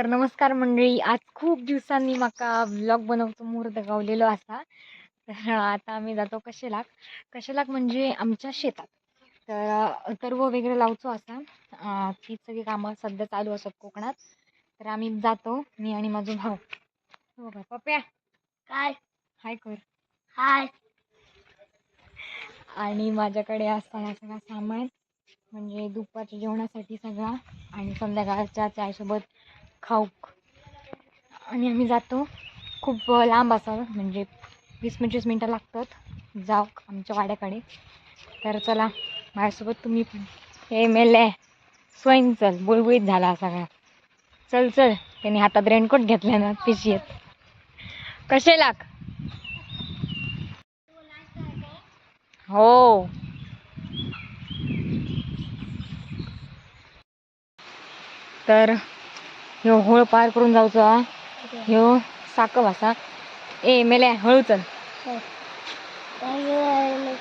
तर नमस्कार मंडळी. आज खूप दिवसांनी म्हाका व्लॉग बनवतो मुहूर्त गावलेलो असा. तर आता आम्ही जातो कशेलाक. कशेलाक म्हणजे आमच्या शेतात. तर तरव वगैरे लावचो असा. ती सगळी कामं सध्या चालू असतात कोकणात. तर आम्ही जातो मी आणि माझा भाऊ. हो का? पप्या काय? हाय कर. हाय. आणि माझ्याकडे असता हा सगळा सामान म्हणजे दुपारच्या जेवणासाठी सगळा आणि संध्याकाळच्या चायसोबत खाऊक आणि आम्ही जातो. खूप लांब असावं म्हणजे वीस पंचवीस मिनटं लागतात. जाऊ आमच्या वाड्याकडे. तर चला माझ्यासोबत तुम्ही पण. हे मेले. स्वयं चल बुळबुळीत झाला सगळा. चल चल. त्यांनी हातात रेनकोट घेतला ना पिशवीत कसे लाग? हो. तर ह्यो होळ पार करून जाऊचा ह्यो साकव असा ए मेले हळू चल.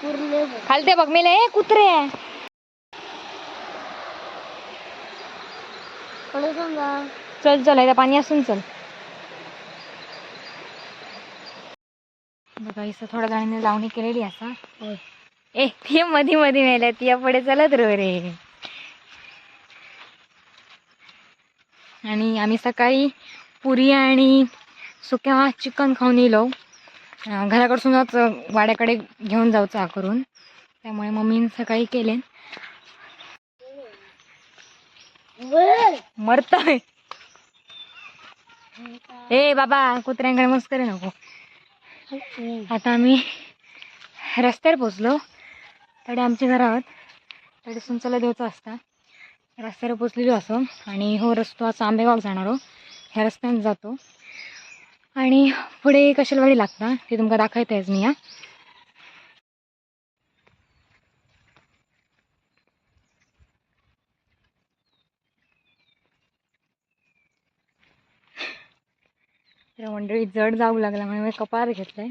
पूर्ण खालते बघ मेले ए कुत्रे. चल चल इथं पाणी असून चल. बघा इथं थोड्या जणांनी लावणी केलेली असा. ए ती मधी मधी मेल्या ती पुढे चलत रो. आणि आम्ही सकाळी पुरी आणि सुक्या चिकन खाऊन येलो. घराकडसूनच वाड्याकडे घेऊन जाऊचं हा करून त्यामुळे मम्मीने सकाळी केले. मरतय. ए बाबा कुत्र्यांकडे मस्करी नको. आता आम्ही रस्त्यावर पोचलो तडे आमच्या घरात तडे सुंचला देवचा असता रस्त्यावर पोचलेलो असो. आणि हो रस्तो असा आंबेगाव जाणार हो. ह्या रस्त्याने जातो. आणि पुढे कशालवाडी लागता ते तुमका दाखवतेच मी या मंडळी जड जाऊ लागला म्हणून मी कपार घेतलाय.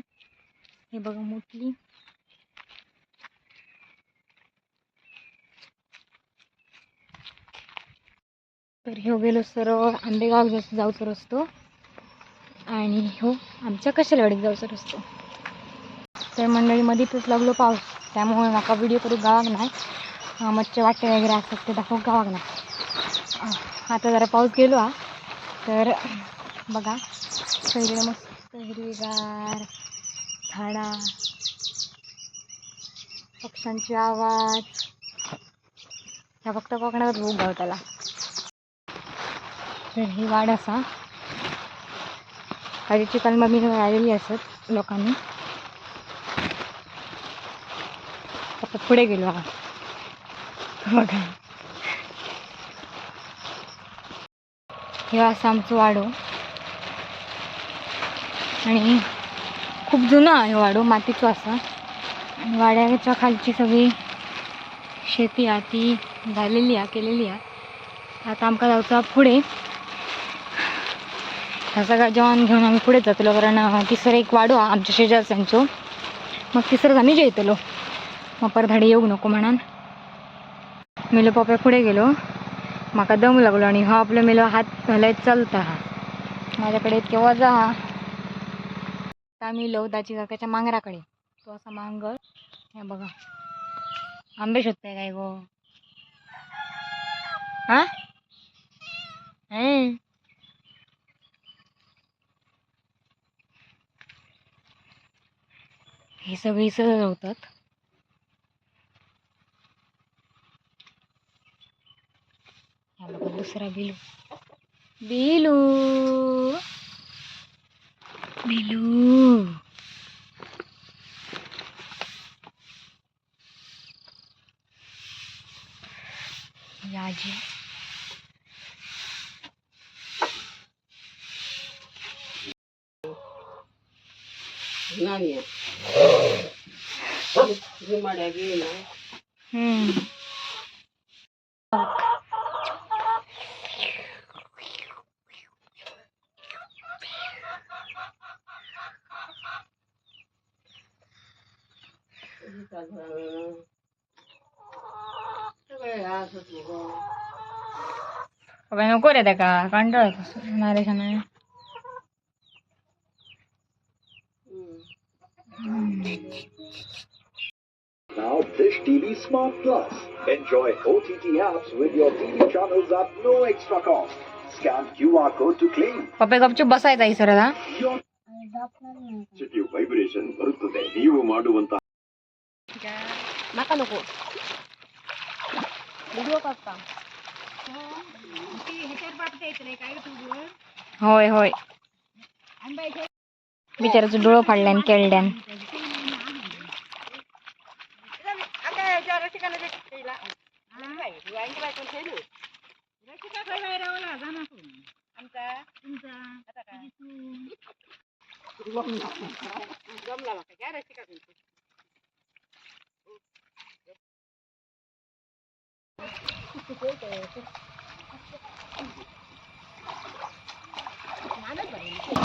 हे बघा मोठी तर ह्यो गेलो सरळ आंबेगाव जास्त जाऊचो रस्तो. आणि हो आमच्या कशालवाडीत जाऊचो रस्तो. तर मंडळी मध्येच लागलो पाऊस. त्यामुळे म्हाका व्हिडिओ करू गावाक नाही. मच्छे वाटे वगैरे असतात ते दाखवू गावाक नाही. आता जरा पाऊस गेलो हा. तर बघा सगळे मस्त हिरवीगार झाडा. पक्ष्यांचे आवाज. ह्या फक्त कोकणातच भूक गावताला तर ही वाड असा. हरीची चिकन मी आलेली असत लोकांनी. आता पुढे गेलो हा बघा. हे असं आमचं वाडो हो. आणि खूप जुनं आहे वाडो हो, मातीचो असा. आणि वाड्याच्या खालची सगळी शेती हा ती झालेली आहे केलेली आहे. आता आमकां जाऊचा पुढे हा सगळा जेवण घेऊन आम्ही पुढे जातलो कारण तिसरं एक वाडो आमच्या शेजारच्यांचो मग तिसरंच आम्ही जेवतलो मग परधाडे येऊ नको म्हणून. मेलो पप्या पुढे गेलो. म्हाका दम लागलो आणि हा आपलं मेलो हात घालायत चालता. हा माझ्याकडे इतके वजा हा. आम्ही लवदाची काकाच्या मांगराकडे. तो असा मांगर. हे बघा. आंबे शोधताय काय गो? हा? हे सगळी सजवतात हा बघा दुसरा बिलू. बिलू. बिलू. याजी नानिया जिमाड्या गेला हम्म सगळे असत बाबा नको रे का कंटाळ नाही रे नाही Now Dish TV Smart Plus. Enjoy OTT apps with your TV channels at no extra cost. Scan QR code to claim. पप्पा गपचूप बसायचा ಈ ಸರದ Your ವೈಬ್ರೇಷನ್ ಬರುತ್ತದೆ ನೀವು ಮಾಡುವಂತ नका नको व्हिडिओ करता होय होय बिचाराचं डोळं फाडल्यान केळड्यान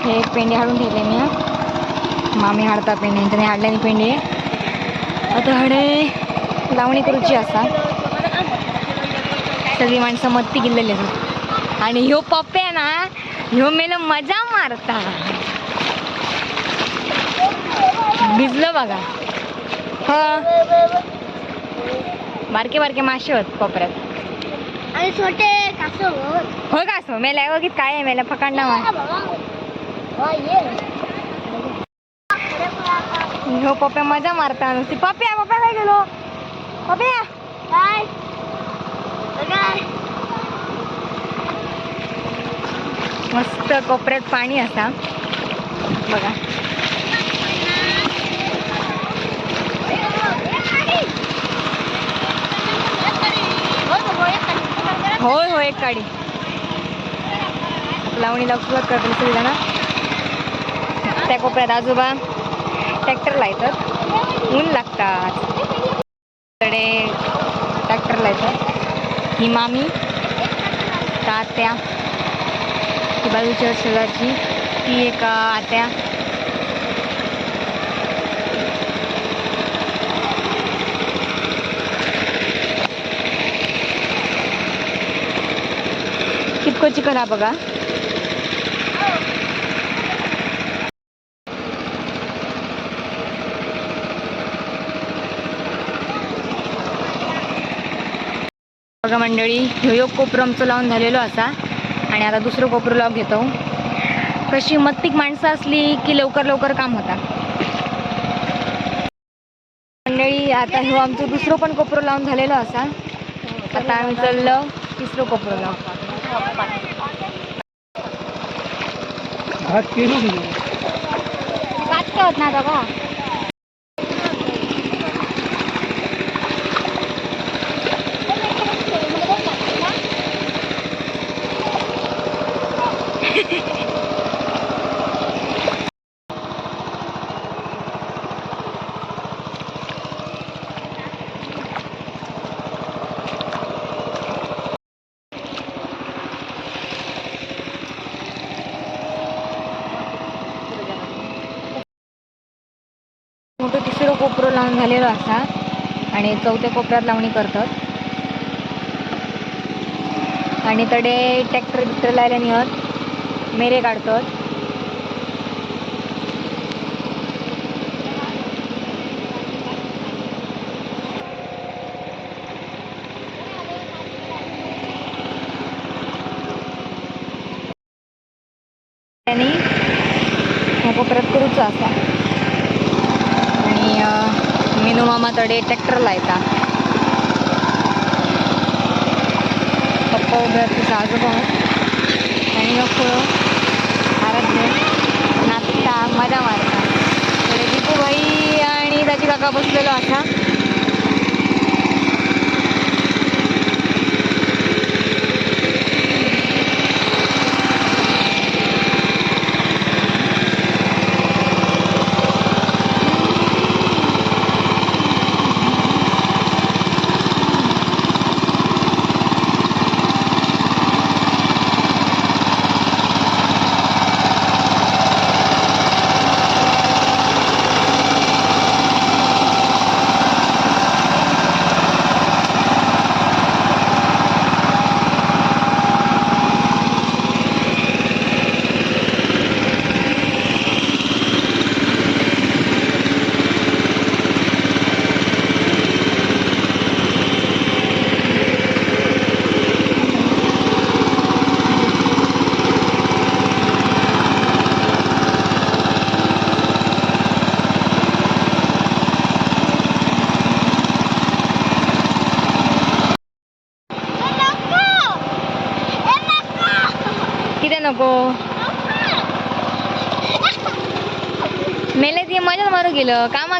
हे पेंडे हाडून ठेवले मी हा. मामी हाडता पेंडे त्याने हाडल्यानी पेंडे. आता हडे लावणी करूची असा. सगळी माणसं मत्ती गेलेली आहेत. आणि ह्यो पप्प्या ना ह्यो मेल मजा मारता. भिजलं बघा. ह. बारके बारके मासे होत कोपऱ्यात. आणि छोटे कासव होय का असं मेल्या बघित काय आहे मेल्या फकांडा मार ह्यो पप्या मजा मारता नुसती पप्या पप्या काय गेलो पप्या. काय मस्त कोपऱ्यात पाणी असा. बघा. होय होय एक काडी लावणी सुरुवात करतो सगळी जण. त्या कोपऱ्यात आजोबा ट्रॅक्टर लायतात. ऊन लागतात. कडे ट्रॅक्टर लायतात. ही मामी तात्या ती बाजूच्या शेजारची ती एक आत्या. कितको चिकन हा बघा. बघा मंडळी ह्यो एक कोपरो आमचं लावून झालेलो असा. आणि आता दुसरं कोपरं लावून घेतो. कशी मत्तिक माणसं असली की लवकर लवकर काम होता. मंडळी आता ह्यो आमचं दुसरं पण कोपरं लावून झालेलं असा. आता आम्ही चाललो तिसरं कोपरं लावून होत ना बघा मोठं तिसरं कोपरं लावून झालेलं असा आणि चौथ्या कोपऱ्यात लावणी करतात. आणि तडे ट्रॅक्टर बिक्टर लायला निघत मेरे काढतात. आणि ह्या कोपऱ्यात करूच असा. आणि मिनू मामा तडे ट्रॅक्टर लायता पप्पा उभे आहेत तिचा आजोबा आणि नको. आराध्य नाचता मजा मारता. तडे दीपू भाई आणि त्याची काका बसलेलो असा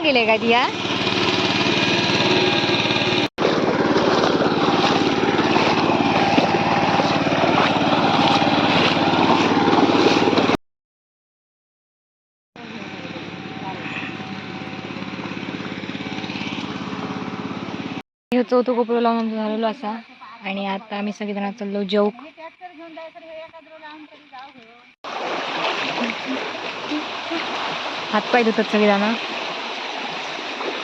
गेले का दिया? चौथं कोपरं लावून आमचं झालेलो असा. आणि आता आम्ही सगळेजण चाललो जेवक. हातपाय धुतात सगळेजण.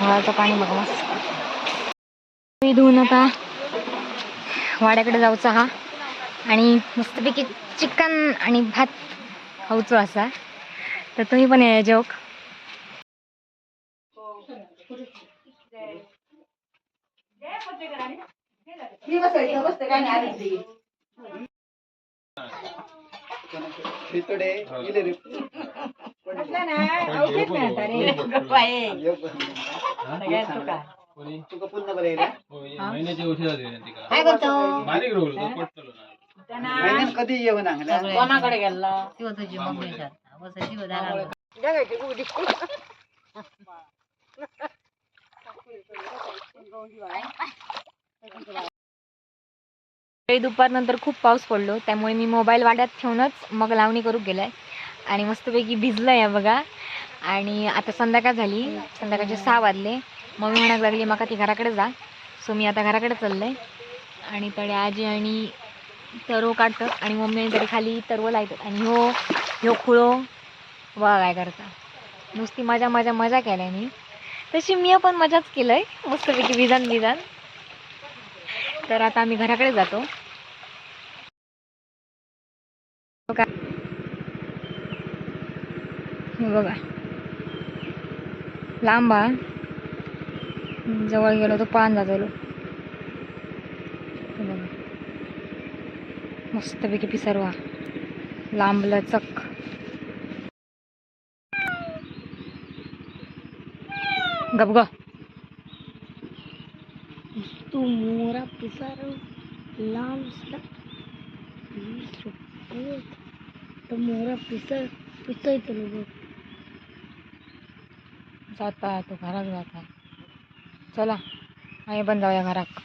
नळाचं पाणी बघा मस्त. मी धुवून आता वाड्याकडे जाऊचा हा. आणि मस्तपैकी चिकन आणि भात खाऊचो असा. तर तुम्ही पण या जेवक महिन्याची औषध दिली तिका काय करतो बारीक ना महिन्यात कधी येऊन आणला? कोणाकडे गेला? सकाळी दुपारनंतर खूप पाऊस पडलो त्यामुळे मी मोबाईल वाड्यात ठेवूनच मग लावणी करू गेलाय आणि मस्तपैकी भिजलं आहे बघा. आणि आता संध्याकाळ झाली. संध्याकाळचे सहा वाजले. मम्मी म्हणायला लागली मका ती घराकडे जा. सो मी आता घराकडे चाललंय. आणि तडे आजी आणि तरव काढतात आणि मम्मी तरी खाली तरव लायतात. आणि हो ह्यो खुळो वा काय करता. नुसती मजा मजा मजा केलाय मी. तशी मी पण मजाच केलंय. मस्तपैकी विजान विजान तर आता आम्ही घराकडे जातो. बघा हे बघा. लांब हा. जवळ गेलो तो पान जातो बघा. मस्तपैकी पिसरवा. लांबला चक गप ग. तू मोरा पिसार लांब तो मोरा पिसर पिसायचं बघ जाता तो घरात जाता. चला आम्ही पण जाऊया घरात.